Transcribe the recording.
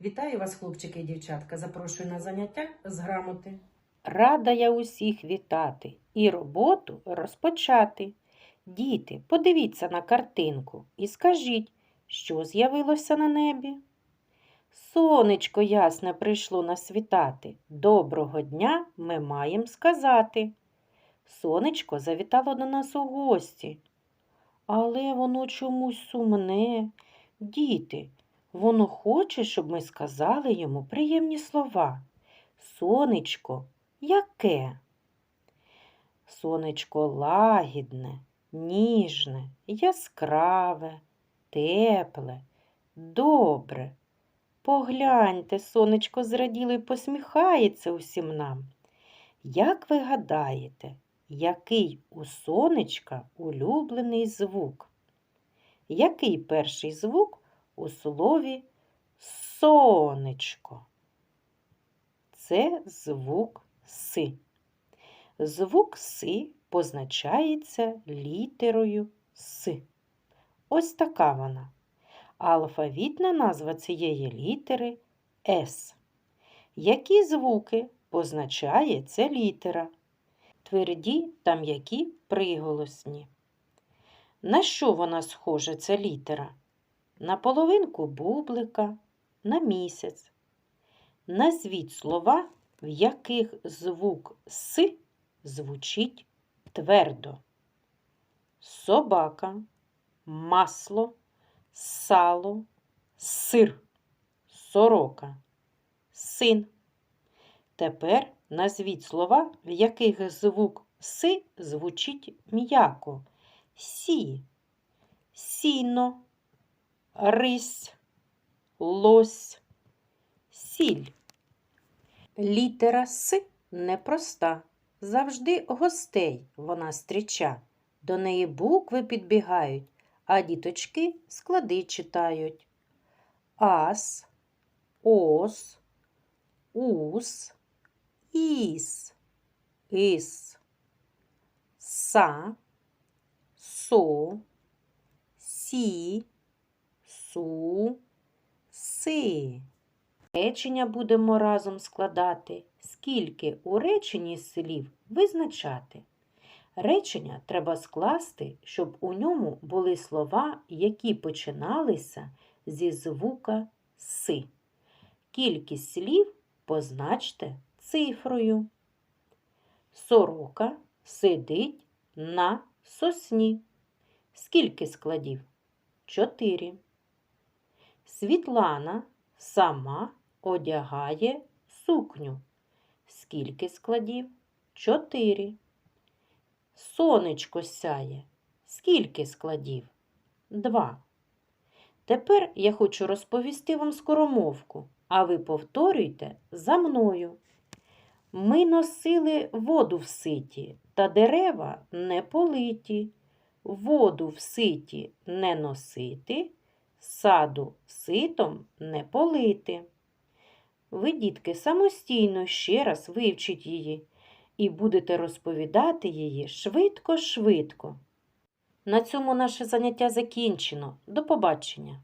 Вітаю вас, хлопчики і дівчатка. Запрошую на заняття з грамоти. Рада я усіх вітати і роботу розпочати. Діти, подивіться на картинку і скажіть, що з'явилося на небі? Сонечко ясне прийшло нас світати. Доброго дня ми маємо сказати. Сонечко завітало до нас у гості. Але воно чомусь сумне. Діти, воно хоче, щоб ми сказали йому приємні слова. Сонечко, яке? Сонечко лагідне, ніжне, яскраве, тепле, добре. Погляньте, сонечко зраділо й посміхається усім нам. Як ви гадаєте, який у сонечка улюблений звук? Який перший звук у слові сонечко? Це звук Си. Звук Си позначається літерою С. Ось така вона. Алфавітна назва цієї літери С. Які звуки позначає ця літера? Тверді та м'які приголосні. На що вона схожа ця літера? На половинку бублика, на місяць. Назвіть слова, в яких звук С звучить твердо. Собака, масло, сало, сир, сорока, син. Тепер назвіть слова, в яких звук С звучить м'яко. Сі, сіно, рись, лось, сіль. Літера С непроста. Завжди гостей вона зустріча. До неї букви підбігають, а діточки склади читають. Ас, ос, ус, іс, іс, са, со, сі, су, си. Речення будемо разом складати, скільки у реченні слів визначати. Речення треба скласти, щоб у ньому були слова, які починалися зі звука си. Кількість слів позначте цифрою. Сорока сидить на сосні. Скільки складів? Чотири. Світлана сама одягає сукню. Скільки складів? Чотири. Сонечко сяє. Скільки складів? Два. Тепер я хочу розповісти вам скоромовку, а ви повторюйте за мною. Ми носили воду в ситі, та дерева не политі. Воду в ситі не носити, саду ситом не полити. Ви, дітки, самостійно ще раз вивчіть її і будете розповідати її швидко-швидко. На цьому наше заняття закінчено. До побачення!